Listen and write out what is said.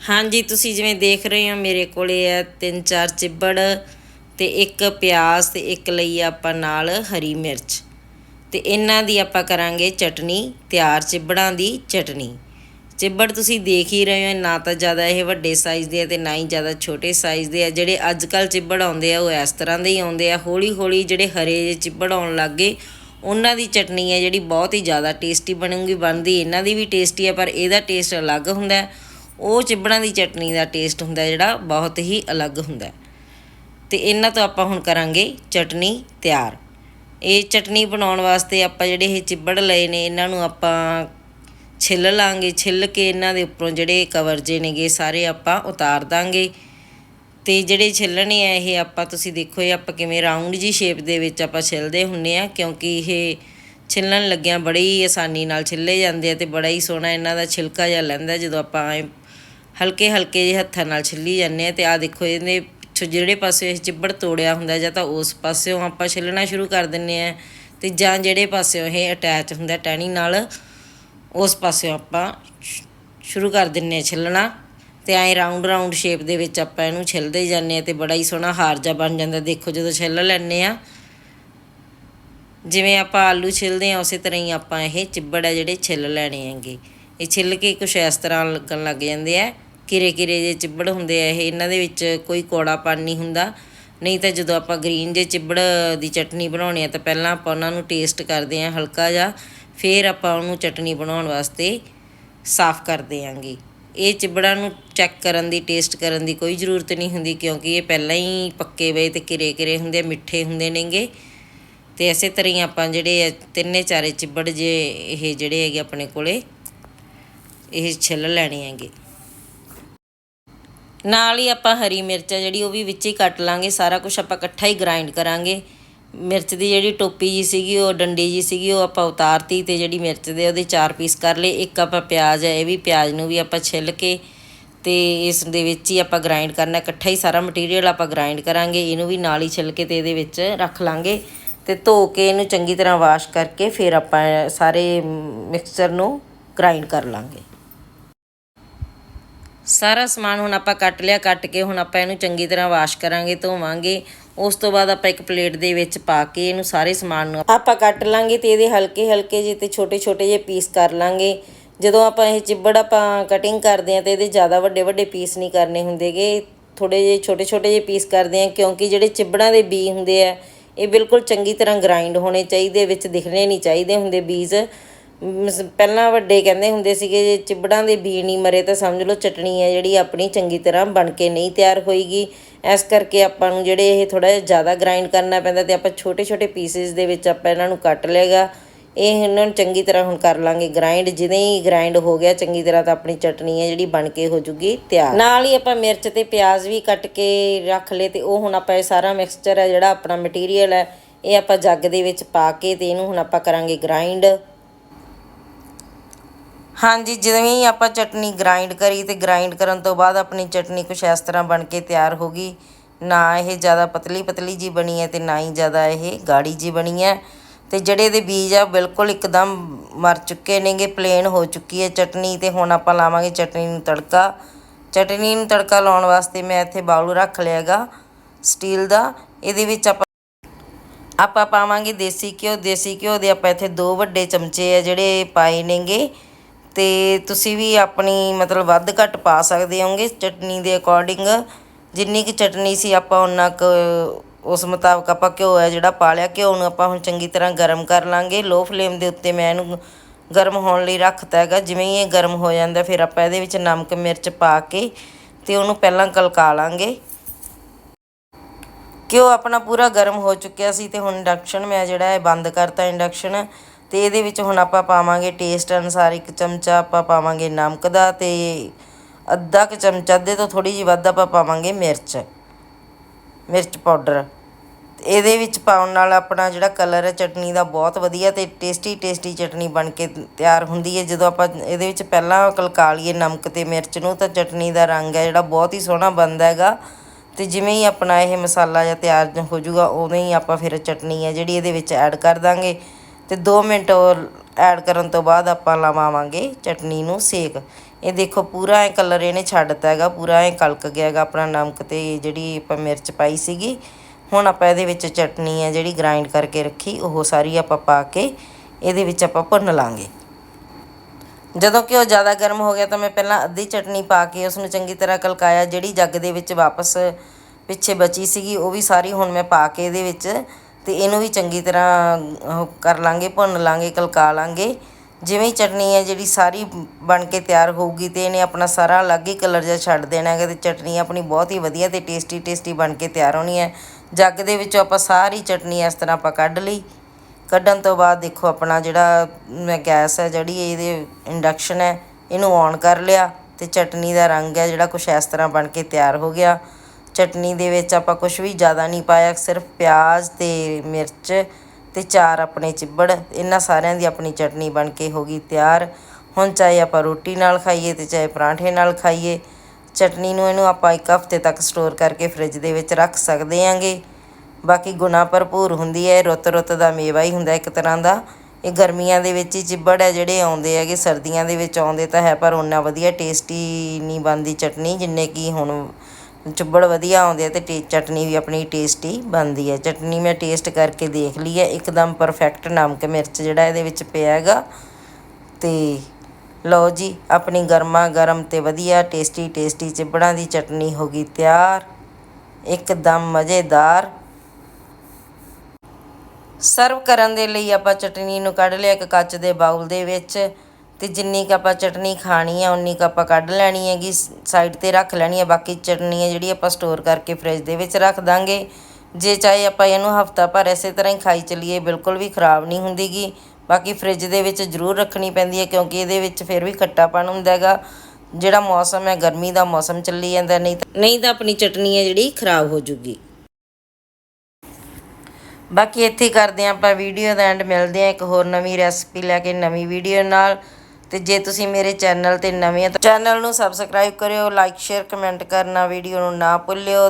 ਹਾਂਜੀ, ਤੁਸੀਂ ਜਿਵੇਂ ਦੇਖ ਰਹੇ ਹੋ, ਮੇਰੇ ਕੋਲੇ ਹੈ ਤਿੰਨ ਚਾਰ ਚਿੱਬੜ ਤੇ ਇੱਕ ਪਿਆਜ਼ ਤੇ ਇੱਕ ਲਈ ਆਪਾਂ ਨਾਲ ਹਰੀ ਮਿਰਚ। ਤੇ ਇਹਨਾਂ ਦੀ ਆਪਾਂ ਕਰਾਂਗੇ ਚਟਨੀ, ਤਿਆਰ ਚਿੱਬੜਾਂ ਦੀ ਚਟਨੀ। ਚਿੱਬੜ ਤੁਸੀਂ ਦੇਖ ਹੀ ਰਹੇ ਹੋ ਨਾ ਤਾਂ ਜ਼ਿਆਦਾ ਇਹ ਵੱਡੇ ਸਾਈਜ਼ ਦੇ ਆ ਤੇ ਨਾ ਹੀ ਜ਼ਿਆਦਾ ਛੋਟੇ ਸਾਈਜ਼ ਦੇ ਆ। ਜਿਹੜੇ ਅੱਜ ਕੱਲ ਚਿੱਬੜ ਆਉਂਦੇ ਆ, ਉਹ ਇਸ ਤਰ੍ਹਾਂ ਦੇ ਹੀ ਆਉਂਦੇ ਆ। ਹੌਲੀ ਹੌਲੀ ਜਿਹੜੇ ਹਰੇ ਜਿਹੇ ਚਿੱਬੜ ਆਉਣ ਲੱਗ ਗਏ, ਉਹਨਾਂ ਦੀ ਚਟਨੀ ਹੈ ਜਿਹੜੀ ਬਹੁਤ ਹੀ ਜ਼ਿਆਦਾ ਟੇਸਟੀ ਬਣੂਗੀ, ਬਣਦੀ ਇਹਨਾਂ ਦੀ ਵੀ ਟੇਸਟੀ ਹੈ ਪਰ ਇਹਦਾ ਟੇਸਟ ਅਲੱਗ ਹੁੰਦਾ। ਹੈ। ਉਹ ਚਿੱਬੜਾਂ ਦੀ ਚਟਨੀ ਦਾ ਟੇਸਟ ਹੁੰਦਾ ਜਿਹੜਾ ਬਹੁਤ ਹੀ ਅਲੱਗ ਹੁੰਦਾ ਹੈ। ਤੇ ਇਹਨਾਂ ਤੋਂ ਆਪਾਂ ਹੁਣ ਕਰਾਂਗੇ ਚਟਨੀ ਤਿਆਰ ਇਹ ਚਟਨੀ ਬਣਾਉਣ ਵਾਸਤੇ ਆਪਾਂ ਜਿਹੜੇ ਇਹ ਚਿੱਬੜ ਲਏ ਨੇ, ਇਹਨਾਂ ਨੂੰ ਆਪਾਂ ਛਿੱਲ ਲਾਂਗੇ, ਛਿੱਲ ਕੇ ਇਹਨਾਂ ਦੇ ਉੱਪਰੋਂ ਜਿਹੜੇ ਕਵਰ ਜੇ ਨੇਗੇ, ਸਾਰੇ ਆਪਾਂ ਉਤਾਰ ਦਾਂਗੇ ਤੇ ਜਿਹੜੇ ਛਿੱਲਣੇ ਆ, ਇਹ ਆਪਾਂ ਤੁਸੀਂ ਦੇਖੋ, ਇਹ ਆਪਾਂ ਕਿਵੇਂ ਰਾਉਂਡ ਜੀ ਸ਼ੇਪ ਦੇ ਵਿੱਚ ਆਪਾਂ ਛਿੱਲਦੇ ਹੁੰਨੇ ਆ, ਕਿਉਂਕਿ ਇਹ ਛਿੱਲਣ ਲੱਗਿਆਂ ਬੜੀ ਆਸਾਨੀ ਨਾਲ ਛਿੱਲੇ ਜਾਂਦੇ ਆ ਤੇ ਬੜਾ ਹੀ ਸੋਹਣਾ ਇਹਨਾਂ ਦਾ ਛਿਲਕਾ ਜਿਹਾ ਲੈਂਦਾ ਜਦੋਂ ਆਪਾਂ ਹਲਕੇ ਹਲਕੇ ਜਿਹੇ ਹੱਥਾਂ ਨਾਲ ਛਿੱਲੀ ਜਾਂਦੇ ਆ ਤੇ ਆ ਦੇਖੋ ਇਹਦੇ ਪਿੱਛੋਂ ਜਿਹੜੇ ਪਾਸੇ ਇਹ ਚਿੱਬੜ ਤੋੜਿਆ ਹੁੰਦਾ ਜਾਂ ਤਾਂ ਉਸ ਪਾਸਿਓਂ ਆਪਾਂ ਛਿੱਲਣਾ ਸ਼ੁਰੂ ਕਰ ਦਿੰਨੇ ਆ ਤੇ ਜਾਂ ਜਿਹੜੇ ਪਾਸਿਓਂ ਇਹ ਅਟੈਚ ਹੁੰਦਾ ਟਹਿਣੀ ਨਾਲ, ਉਸ ਪਾਸਿਓਂ ਆਪਾਂ ਸ਼ੁਰੂ ਕਰ ਦਿੰਨੇ ਆ ਛਿੱਲਣਾ ਤੇ ਐਂ ਰਾਉਂਡ ਰਾਉਂਡ ਸ਼ੇਪ ਦੇ ਵਿੱਚ ਆਪਾਂ ਇਹਨੂੰ ਛਿੱਲਦੇ ਜਾਂਦੇ ਆ ਤੇ ਬੜਾ ਹੀ ਸੋਹਣਾ ਹਾਰਜਾ ਬਣ ਜਾਂਦਾ। ਦੇਖੋ ਜਦੋਂ ਛਿੱਲ ਲੈਂਦੇ ਆ ਜਿਵੇਂ ਆਪਾਂ ਆਲੂ ਛਿੱਲਦੇ ਆ ਉਸੇ ਤਰ੍ਹਾਂ ਹੀ ਆਪਾਂ ਇਹ ਚਿੱਬੜ ਆ ਜਿਹੜੇ ਛਿੱਲ ਲੈਣੇ ਹੈਗੇ। ਇਹ ਛਿੱਲ ਕੇ ਕੁਛ ਇਸ ਤਰ੍ਹਾਂ ਲੱਗਣ ਲੱਗ ਜਾਂਦੇ ਆ। ਕਿਰੇ ਕਿਰੇ ਜੇ ਚਿੱਬੜ ਹੁੰਦੇ ਆ ਇਹ ਇਹਨਾਂ ਦੇ ਵਿੱਚ ਕੋਈ ਕੌੜਾਪਨ ਨਹੀਂ ਹੁੰਦਾ। ਨਹੀਂ ਤਾਂ ਜਦੋਂ ਆਪਾਂ ਗ੍ਰੀਨ ਜੇ ਚਿੱਬੜ ਦੀ ਚਟਨੀ ਬਣਾਉਣੀ ਆ ਤਾਂ ਪਹਿਲਾਂ ਆਪਾਂ ਉਹਨਾਂ ਨੂੰ ਟੇਸਟ ਕਰਦੇ ਆ ਹਲਕਾ ਜਿਹਾ ਫਿਰ ਆਪਾਂ ਉਹਨੂੰ ਚਟਨੀ ਬਣਾਉਣ ਵਾਸਤੇ ਸਾਫ਼ ਕਰਦੇ ਆਂਗੇ ਇਹ ਚਿਬੜਾਂ ਨੂੰ ਚੈੱਕ ਕਰਨ ਦੀ ਟੇਸਟ ਕਰਨ ਦੀ ਕੋਈ ਜ਼ਰੂਰਤ ਨਹੀਂ ਹੁੰਦੀ ਕਿਉਂਕਿ ਇਹ ਪਹਿਲਾਂ ਹੀ ਪੱਕੇ ਹੋਏ ਤੇ ਕਿਰੇ ਕਿਰੇ ਹੁੰਦੇ ਆ, ਮਿੱਠੇ ਹੁੰਦੇ ਨੇਗੇ। ਤੇ ਇਸੇ ਤਰ੍ਹਾਂ ਹੀ ਆਪਾਂ ਜਿਹੜੇ ਆ ਤਿੰਨੇ ਚਾਰੇ ਚਿਬੜ ਜੇ ਇਹ ਜਿਹੜੇ ਹੈਗੇ ਆਪਣੇ ਕੋਲੇ ਇਹ ਛਿੱਲ ਲੈਣੇ ਹੈਗੇ। ਨਾਲ ਹੀ ਆਪਾਂ ਹਰੀ ਮਿਰਚ ਆ ਜਿਹੜੀ ਉਹ ਵੀ ਵਿੱਚ ਹੀ ਕੱਟ ਲਾਂਗੇ, ਸਾਰਾ ਕੁਝ ਆਪਾਂ ਇਕੱਠਾ ਹੀ ਗ੍ਰਾਈਂਡ ਕਰਾਂਗੇ। ਮਿਰਚ ਦੀ ਜਿਹੜੀ ਟੋਪੀ ਜੀ ਸੀਗੀ, ਉਹ ਡੰਡੀ ਜੀ ਸੀਗੀ, ਉਹ ਆਪਾਂ ਉਤਾਰਤੀ ਤੇ ਜਿਹੜੀ ਮਿਰਚ ਦੇ ਉਹਦੇ ਚਾਰ ਪੀਸ ਕਰ ਲਏ। ਇੱਕ ਆਪਾਂ ਪਿਆਜ਼ ਹੈ ਇਹ ਵੀ ਪਿਆਜ਼ ਨੂੰ ਵੀ ਆਪਾਂ ਛਿੱਲ ਕੇ ਤੇ ਇਸ ਦੇ ਵਿੱਚ ਹੀ ਆਪਾਂ ਗ੍ਰਾਈਂਡ ਕਰਨਾ, ਇਕੱਠਾ ਹੀ ਸਾਰਾ ਮਟੀਰੀਅਲ ਆਪਾਂ ਗ੍ਰਾਈਂਡ ਕਰਾਂਗੇ। ਇਹਨੂੰ ਵੀ ਨਾਲ ਹੀ ਛਿੱਲ ਕੇ ਤੇ ਇਹਦੇ ਵਿੱਚ ਰੱਖ ਲਾਂਗੇ ਤੇ ਧੋ ਕੇ ਇਹਨੂੰ ਚੰਗੀ ਤਰ੍ਹਾਂ ਵਾਸ਼ ਕਰਕੇ ਫਿਰ ਆਪਾਂ ਸਾਰੇ ਮਿਕਸਚਰ ਨੂੰ ਗ੍ਰਾਈਂਡ ਕਰ ਲਾਂਗੇ। ਸਾਰਾ ਸਮਾਨ ਹੁਣ ਆਪਾਂ ਕੱਟ ਲਿਆ, ਕੱਟ ਕੇ ਹੁਣ ਆਪਾਂ ਇਹਨੂੰ ਚੰਗੀ ਤਰ੍ਹਾਂ ਵਾਸ਼ ਕਰਾਂਗੇ, ਧੋਵਾਂਗੇ। ਉਸ ਤੋਂ ਬਾਅਦ ਆਪਾਂ ਇੱਕ ਪਲੇਟ ਦੇ ਵਿੱਚ ਪਾ ਕੇ ਇਹਨੂੰ ਸਾਰੇ ਸਮਾਨ ਨੂੰ ਆਪਾਂ ਕੱਟ ਲਾਂਗੇ ਤੇ ਇਹਦੇ ਹਲਕੇ ਹਲਕੇ ਜਿਹੇ ਤੇ ਛੋਟੇ ਛੋਟੇ ਜਿਹੇ ਪੀਸ ਕਰ ਲਾਂਗੇ। ਜਦੋਂ ਆਪਾਂ ਇਹ ਚਿੱਬੜ ਆਪਾਂ ਕਟਿੰਗ ਕਰਦੇ ਆ ਤੇ ਇਹਦੇ ਜ਼ਿਆਦਾ ਵੱਡੇ ਵੱਡੇ ਪੀਸ ਨਹੀਂ ਕਰਨੇ ਹੁੰਦੇਗੇ ਥੋੜੇ ਜਿਹੇ ਛੋਟੇ ਛੋਟੇ ਜਿਹੇ ਪੀਸ ਕਰਦੇ ਆ ਕਿਉਂਕਿ ਜਿਹੜੇ ਚਿੱਬੜਾਂ ਦੇ ਬੀ ਹੁੰਦੇ ਆ, ਇਹ ਬਿਲਕੁਲ ਚੰਗੀ ਤਰ੍ਹਾਂ ਗ੍ਰਾਈਂਡ ਹੋਣੇ ਚਾਹੀਦੇ, ਵਿੱਚ ਦਿਖਣੇ ਨਹੀਂ ਚਾਹੀਦੇ ਹੁੰਦੇ ਬੀਜ। ਪਹਿਲਾਂ ਵੱਡੇ ਕਹਿੰਦੇ ਹੁੰਦੇ ਸੀਗੇ, ਜੇ ਚਿਬੜਾਂ ਦੇ ਬੀ ਨਹੀਂ ਮਰੇ ਤਾਂ ਸਮਝ ਲਓ ਚਟਣੀ ਹੈ ਜਿਹੜੀ ਆਪਣੀ ਚੰਗੀ ਤਰ੍ਹਾਂ ਬਣ ਕੇ ਨਹੀਂ ਤਿਆਰ ਹੋਏਗੀ। ਇਸ ਕਰਕੇ ਆਪਾਂ ਨੂੰ ਜਿਹੜੇ ਇਹ ਥੋੜਾ ਜਿਹਾ ਜ਼ਿਆਦਾ ਗ੍ਰਾਈਂਡ ਕਰਨਾ ਪੈਂਦਾ ਤੇ ਆਪਾਂ ਛੋਟੇ ਛੋਟੇ ਪੀਸਿਸ ਦੇ ਵਿੱਚ ਆਪਾਂ ਇਹਨਾਂ ਨੂੰ ਕੱਟ ਲਏਗਾ ਇਹ ਇਹਨਾਂ ਨੂੰ ਚੰਗੀ ਤਰ੍ਹਾਂ ਹੁਣ ਕਰ ਲਾਂਗੇ ਗ੍ਰਾਈਂਡ ਜਿਵੇਂ ਹੀ ਗ੍ਰਾਈਂਡ ਹੋ ਗਿਆ ਚੰਗੀ ਤਰ੍ਹਾਂ ਤਾਂ ਆਪਣੀ ਚਟਨੀ ਹੈ ਜਿਹੜੀ ਬਣ ਕੇ ਹੋ ਜੂਗੀ ਤਿਆਰ। ਨਾਲ ਹੀ ਆਪਾਂ ਮਿਰਚ ਤੇ ਪਿਆਜ਼ ਵੀ ਕੱਟ ਕੇ ਰੱਖ ਲਏ ਤੇ ਉਹ ਹੁਣ ਆਪਾਂ ਇਹ ਸਾਰਾ ਮਿਕਸਚਰ ਹੈ ਜਿਹੜਾ ਆਪਣਾ ਮਟੀਰੀਅਲ ਹੈ, ਇਹ ਆਪਾਂ ਜੱਗ ਦੇ ਵਿੱਚ ਪਾ ਕੇ ਤੇ ਇਹਨੂੰ ਹੁਣ ਆਪਾਂ ਕਰਾਂਗੇ ਗ੍ਰਾਈਂਡ ਹਾਂਜੀ, ਜਿਵੇਂ ਹੀ ਆਪਾਂ ਚਟਨੀ ਗ੍ਰਾਈਂਡ ਕਰੀ ਤੇ ਗ੍ਰਾਈਂਡ ਕਰਨ ਤੋਂ ਬਾਅਦ ਆਪਣੀ ਚਟਨੀ ਕੁਛ ਇਸ ਤਰ੍ਹਾਂ ਬਣ ਕੇ ਤਿਆਰ ਹੋ ਗਈ। ਨਾ ਇਹ ਜ਼ਿਆਦਾ ਪਤਲੀ ਪਤਲੀ ਜੀ ਬਣੀ ਹੈ ਤੇ ਨਾ ਹੀ ਜ਼ਿਆਦਾ ਇਹ ਗਾੜੀ ਜੀ ਬਣੀ ਹੈ। ਤੇ ਜਿਹੜੇ ਇਹਦੇ ਬੀਜ ਆ, ਬਿਲਕੁਲ ਇੱਕਦਮ ਮਰ ਚੁੱਕੇ ਨੇਗੇ ਪਲੇਨ ਹੋ ਚੁੱਕੀ ਹੈ ਚਟਨੀ ਤੇ ਹੁਣ ਆਪਾਂ ਲਾਵਾਂਗੇ ਚਟਨੀ ਨੂੰ ਤੜਕਾ। ਚਟਨੀ ਨੂੰ ਤੜਕਾ ਲਾਉਣ ਵਾਸਤੇ ਮੈਂ ਇੱਥੇ ਬਾਉਲ ਰੱਖ ਲਿਆਗਾ ਸਟੀਲ ਦਾ। ਇਹਦੇ ਵਿੱਚ ਆਪਾਂ ਆਪਾਂ ਪਾਵਾਂਗੇ ਦੇਸੀ ਘਿਓ। ਦੇਸੀ ਘਿਓ ਦੇ ਆਪਾਂ ਇੱਥੇ ਦੋ ਵੱਡੇ ਚਮਚੇ ਆ ਜਿਹੜੇ ਪਾਏ ਨੇਗੇ। ਤੇ ਤੁਸੀਂ ਵੀ ਆਪਣੀ ਮਤਲਬ ਵੱਧ ਘੱਟ ਪਾ ਸਕਦੇ ਹੋਗੇ ਚਟਨੀ ਦੇ ਅਕੋਰਡਿੰਗ ਜਿੰਨੀ ਕਿ ਚਟਨੀ ਸੀ ਆਪਾਂ ਉਹਨਾਂ ਕੁ ਉਸ ਮੁਤਾਬਕ ਆਪਾਂ ਘਿਓ ਹੈ ਜਿਹੜਾ ਪਾ ਲਿਆ ਘਿਓ ਨੂੰ ਆਪਾਂ ਹੁਣ ਚੰਗੀ ਤਰ੍ਹਾਂ ਗਰਮ ਕਰ ਲਾਂਗੇ। ਲੋ ਫਲੇਮ ਦੇ ਉੱਤੇ ਮੈਂ ਇਹਨੂੰ ਗਰਮ ਹੋਣ ਲਈ ਰੱਖਤਾ ਹੈਗਾ। ਜਿਵੇਂ ਹੀ ਇਹ ਗਰਮ ਹੋ ਜਾਂਦਾ, ਫਿਰ ਆਪਾਂ ਇਹਦੇ ਵਿੱਚ ਨਮਕ, ਮਿਰਚ ਪਾ ਕੇ ਤੇ ਉਹਨੂੰ ਪਹਿਲਾਂ ਕਲਕਾ ਲਾਂਗੇ। ਘਿਓ ਆਪਣਾ ਪੂਰਾ ਗਰਮ ਹੋ ਚੁੱਕਿਆ ਸੀ ਤੇ ਹੁਣ ਇੰਡਕਸ਼ਨ ਮੈਂ ਜਿਹੜਾ ਹੈ ਬੰਦ ਕਰਤਾ ਇੰਡਕਸ਼ਨ ਤੇ ਇਹਦੇ ਵਿੱਚ ਹੁਣ ਆਪਾਂ ਪਾਵਾਂਗੇ ਟੇਸਟ ਅਨੁਸਾਰ ਇੱਕ ਚਮਚਾ ਆਪਾਂ ਪਾਵਾਂਗੇ ਨਮਕ ਦਾ ਤੇ ਅੱਧਾ ਕੁ ਚਮਚਾ, ਅੱਧੇ ਤੋਂ ਥੋੜੀ ਜਿਹੀ ਵੱਧ ਆਪਾਂ ਪਾਵਾਂਗੇ ਮਿਰਚ ਮਿਰਚ ਪਾਊਡਰ। ਇਹਦੇ ਵਿੱਚ ਪਾਉਣ ਨਾਲ ਆਪਣਾ ਜਿਹੜਾ ਕਲਰ ਹੈ ਚਟਨੀ ਦਾ ਬਹੁਤ ਵਧੀਆ ਤੇ ਟੇਸਟੀ ਟੇਸਟੀ ਚਟਨੀ ਬਣ ਕੇ ਤਿਆਰ ਹੁੰਦੀ ਹੈ। ਜਦੋਂ ਆਪਾਂ ਇਹਦੇ ਵਿੱਚ ਪਹਿਲਾਂ ਕਲਕਾ ਲਈਏ ਨਮਕ ਤੇ ਮਿਰਚ ਨੂੰ, ਤਾਂ ਚਟਨੀ ਦਾ ਰੰਗ ਹੈ ਜਿਹੜਾ ਬਹੁਤ ਹੀ ਸੋਹਣਾ ਬਣਦਾ ਹੈਗਾ। ਤੇ ਜਿਵੇਂ ਹੀ ਆਪਣਾ ਇਹ ਮਸਾਲਾ ਜਿਹਾ ਤਿਆਰ ਹੋ ਜਾਊਗਾ, ਉਵੇਂ ਹੀ ਆਪਾਂ ਫਿਰ ਚਟਨੀ ਹੈ ਜਿਹੜੀ ਇਹਦੇ ਵਿੱਚ ਐਡ ਕਰ ਦਾਂਗੇ। ਤੇ 2 ਮਿੰਟ ਐਡ ਕਰਨ ਤੋਂ ਬਾਅਦ ਆਪਾਂ ਲਵਾਵਾਂਗੇ ਚਟਨੀ ਨੂੰ ਸੇਕ। ਇਹ ਦੇਖੋ ਪੂਰਾ ਇਹ ਕਲਰ ਇਹਨੇ ਛੱਡਤਾ ਹੈਗਾ, ਪੂਰਾ ਇਹ ਕਲਕ ਗਿਆ ਹੈਗਾ ਆਪਣਾ ਨਮਕ ਤੇ ਜਿਹੜੀ ਆਪਾਂ ਮਿਰਚ ਪਾਈ ਸੀਗੀ। ਹੁਣ ਆਪਾਂ ਇਹਦੇ ਵਿੱਚ ਚਟਨੀ ਹੈ ਜਿਹੜੀ ਗ੍ਰਾਈਂਡ ਕਰਕੇ ਰੱਖੀ, ਉਹ ਸਾਰੀ ਆਪਾਂ ਪਾ ਕੇ ਇਹਦੇ ਵਿੱਚ ਆਪਾਂ ਭੁੰਨ ਲਾਂਗੇ। ਜਦੋਂ ਕਿ ਉਹ ਜ਼ਿਆਦਾ ਗਰਮ ਹੋ ਗਿਆ ਤਾਂ ਮੈਂ ਪਹਿਲਾਂ ਅੱਧੀ ਚਟਨੀ ਪਾ ਕੇ ਉਸ ਨੂੰ ਚੰਗੀ ਤਰ੍ਹਾਂ ਕਲਕਾਇਆ, ਜਿਹੜੀ ਜੱਗ ਦੇ ਵਿੱਚ ਵਾਪਸ ਪਿੱਛੇ ਬਚੀ ਸੀਗੀ, ਉਹ ਵੀ ਸਾਰੀ ਹੁਣ ਮੈਂ ਪਾ ਕੇ ਇਹਦੇ ਵਿੱਚ ਅਤੇ ਇਹਨੂੰ ਵੀ ਚੰਗੀ ਤਰ੍ਹਾਂ ਉਹ ਕਰ ਲਾਂਗੇ, ਭੁੰਨ ਲਾਂਗੇ, ਕਲਕਾ ਲਾਂਗੇ। ਜਿਵੇਂ ਹੀ ਚਟਨੀ ਹੈ, ਜਿਹੜੀ ਸਾਰੀ ਬਣ ਕੇ ਤਿਆਰ ਹੋਊਗੀ ਅਤੇ ਇਹਨੇ ਆਪਣਾ ਸਾਰਾ ਅਲੱਗ ਹੀ ਕਲਰ ਜਿਹਾ ਛੱਡ ਦੇਣਾ ਹੈਗਾ ਅਤੇ ਚਟਨੀ ਆਪਣੀ ਬਹੁਤ ਹੀ ਵਧੀਆ ਅਤੇ ਟੇਸਟੀ ਟੇਸਟੀ ਬਣ ਕੇ ਤਿਆਰ ਹੋਣੀ ਹੈ। ਜੱਗ ਦੇ ਵਿੱਚੋਂ ਆਪਾਂ ਸਾਰੀ ਚਟਨੀ ਇਸ ਤਰ੍ਹਾਂ ਆਪਾਂ ਕੱਢ ਲਈ। ਕੱਢਣ ਤੋਂ ਬਾਅਦ ਦੇਖੋ ਆਪਣਾ ਜਿਹੜਾ, ਮੈਂ ਗੈਸ ਹੈ, ਜਿਹੜੀ ਇਹਦੇ ਇੰਡਕਸ਼ਨ ਹੈ, ਇਹਨੂੰ ਔਨ ਕਰ ਲਿਆ ਅਤੇ ਚਟਨੀ ਦਾ ਰੰਗ ਹੈ ਜਿਹੜਾ ਕੁਛ ਇਸ ਤਰ੍ਹਾਂ ਬਣ ਕੇ ਤਿਆਰ ਹੋ ਗਿਆ। ਚਟਨੀ ਦੇ ਵਿੱਚ ਆਪਾਂ ਕੁਝ ਵੀ ਜ਼ਿਆਦਾ ਨਹੀਂ ਪਾਇਆ, ਸਿਰਫ ਪਿਆਜ਼ ਤੇ ਮਿਰਚ ਤੇ ਚਾਰ ਆਪਣੇ ਚਿੱਬੜ, ਇਹਨਾਂ ਸਾਰਿਆਂ ਦੀ ਆਪਣੀ ਚਟਨੀ ਬਣ ਕੇ ਹੋ ਗਈ ਤਿਆਰ। ਹੁਣ ਚਾਹੇ ਆਪਾਂ ਰੋਟੀ ਨਾਲ ਖਾਈਏ ਤੇ ਚਾਹੇ ਪਰਾਂਠੇ ਨਾਲ ਖਾਈਏ, ਚਟਨੀ ਨੂੰ ਇਹਨੂੰ ਆਪਾਂ ਇੱਕ ਹਫ਼ਤੇ ਤੱਕ ਸਟੋਰ ਕਰਕੇ ਫ੍ਰਿਜ ਦੇ ਵਿੱਚ ਰੱਖ ਸਕਦੇ ਆਂਗੇ। ਬਾਕੀ ਗੁਣਾ ਭਰਪੂਰ ਹੁੰਦੀ ਹੈ, ਰੁੱਤ ਰੁੱਤ ਦਾ ਮੇਵਾ ਹੀ ਹੁੰਦਾ ਇੱਕ ਤਰ੍ਹਾਂ ਦਾ। ਇਹ ਗਰਮੀਆਂ ਦੇ ਵਿੱਚ ਹੀ ਚਿੱਬੜ ਹੈ, ਜਿਹੜੇ ਆਉਂਦੇ ਹੈਗੇ, ਸਰਦੀਆਂ ਦੇ ਵਿੱਚ ਆਉਂਦੇ ਤਾਂ ਹੈ, ਪਰ ਉਹਨਾਂ ਵਧੀਆ ਟੇਸਟੀ ਨਹੀਂ ਬਣਦੀ ਚਟਨੀ, ਜਿੰਨੇ ਕੀ ਹੁਣ ਚੁੱਬੜ ਵਧੀਆ ਆਉਂਦੇ ਆ ਤੇ ਟੇ ਚਟਨੀ ਵੀ ਆਪਣੀ ਟੇਸਟੀ ਬਣਦੀ ਹੈ ਚਟਨੀ ਮੈਂ ਟੇਸਟ ਕਰਕੇ ਦੇਖ ਲਈ ਹੈ ਇੱਕਦਮ ਪਰਫੈਕਟ ਨਮਕ ਮਿਰਚ ਜਿਹੜਾ ਇਹਦੇ ਵਿੱਚ ਪਿਆ ਹੈਗਾ। ਤੇ ਲਓ ਜੀ, ਆਪਣੀ ਗਰਮਾ ਗਰਮ ਤੇ ਵਧੀਆ ਟੇਸਟੀ ਟੇਸਟੀ ਚਿੱਬੜਾਂ ਦੀ ਚਟਨੀ ਹੋ ਗਈ ਤਿਆਰ। ਇੱਕਦਮ ਮਜ਼ੇਦਾਰ। ਸਰਵ ਕਰਨ ਦੇ ਲਈ ਆਪਾਂ ਚਟਨੀ ਨੂੰ ਕੱਢ ਲਿਆ ਇੱਕ ਕੱਚ ਦੇ ਬਾਉਲ ਦੇ ਵਿੱਚ। ਅਤੇ ਜਿੰਨੀ ਕੁ ਆਪਾਂ ਚਟਨੀ ਖਾਣੀ ਆ, ਉਨੀ ਕੁ ਆਪਾਂ ਕੱਢ ਲੈਣੀ ਹੈਗੀ ਸਾਈਡ ਤੇ ਰੱਖ ਲੈਣੀ ਹੈ ਬਾਕੀ ਚਟਨੀ ਹੈ ਜਿਹੜੀ ਆਪਾਂ ਸਟੋਰ ਕਰਕੇ ਫਰਿੱਜ ਦੇ ਵਿੱਚ ਰੱਖ ਦਾਂਗੇ। ਜੇ ਚਾਹੇ ਆਪਾਂ ਇਹਨੂੰ ਹਫਤਾ ਭਰ ਇਸੇ ਤਰ੍ਹਾਂ ਹੀ ਖਾਈ ਚੱਲੀਏ, ਬਿਲਕੁਲ ਵੀ ਖਰਾਬ ਨਹੀਂ ਹੁੰਦੀਗੀ। ਬਾਕੀ ਫਰਿੱਜ ਦੇ ਵਿੱਚ ਜ਼ਰੂਰ ਰੱਖਣੀ ਪੈਂਦੀ ਹੈ ਕਿਉਂਕਿ ਇਹਦੇ ਵਿੱਚ ਫਿਰ ਵੀ ਖੱਟਾਪਣ ਹੁੰਦਾ ਹੈਗਾ। ਜਿਹੜਾ ਮੌਸਮ ਹੈ, ਗਰਮੀ ਦਾ ਮੌਸਮ ਚੱਲੀ ਜਾਂਦਾ, ਨਹੀਂ ਤਾਂ ਨਹੀਂ ਤਾਂ ਆਪਣੀ ਚਟਨੀ ਹੈ ਜਿਹੜੀ ਖਰਾਬ ਹੋ ਜੂਗੀ। ਬਾਕੀ ਇੱਥੇ ਕਰਦੇ ਹਾਂ ਆਪਾਂ ਵੀਡੀਓ ਦਾ ਐਂਡ ਮਿਲਦੇ ਹਾਂ ਇੱਕ ਹੋਰ ਨਵੀਂ ਰੈਸਪੀ ਲੈ ਕੇ ਨਵੀਂ ਵੀਡੀਓ ਨਾਲ। ਤੇ ਜੇ ਤੁਸੀਂ ਮੇਰੇ ਚੈਨਲ ਤੇ ਨਵੇਂ ਹੋ ਤਾਂ ਚੈਨਲ ਨੂੰ ਸਬਸਕ੍ਰਾਈਬ ਕਰਿਓ ਲਾਈਕ ਸ਼ੇਅਰ ਕਮੈਂਟ ਕਰਨਾ ਵੀਡੀਓ ਨੂੰ ਨਾ ਭੁੱਲਿਓ।